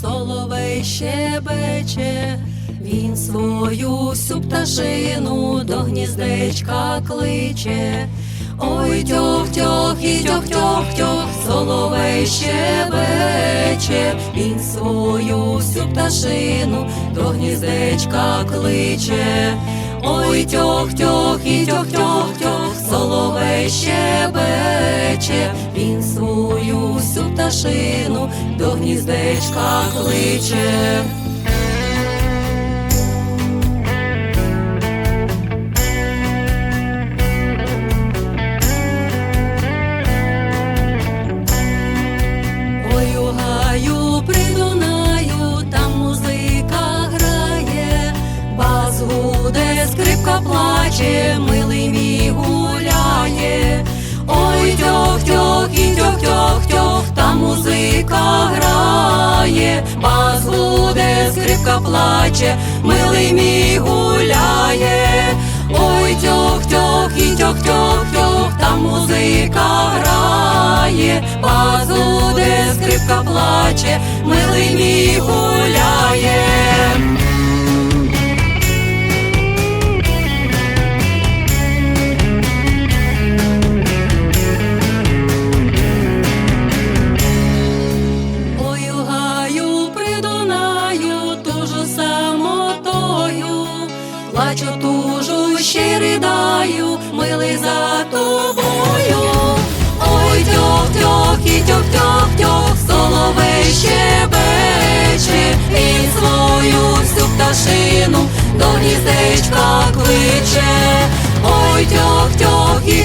соловей щебече, він свою всю пташину до гніздечка кличе. Ой, тьох, тьох, і тьох, тьох, тьох, соловей щебече, він свою всю пташину до гніздечка кличе. Ой, тьох, тьох, і тьох, тьох, тьох, соловей щебече, він свою всю пташину до гніздечка кличе. Ой, гаю при Дунаю, там музика грає, бас гуде, скрипка плаче, гуде, скрипка плаче, милий мій гуляє. Ой, тьох, тьох, і тьох, тьох, тьох, там музика грає, бас гуде, скрипка плаче, милий мій гуляє. Ридаю, за тобою. Ой, тьох, тьох, і тьох, тьох, тьох, соловей щебече, він свою всю пташину до гніздечка кличе. Ой, тьох, тьох, і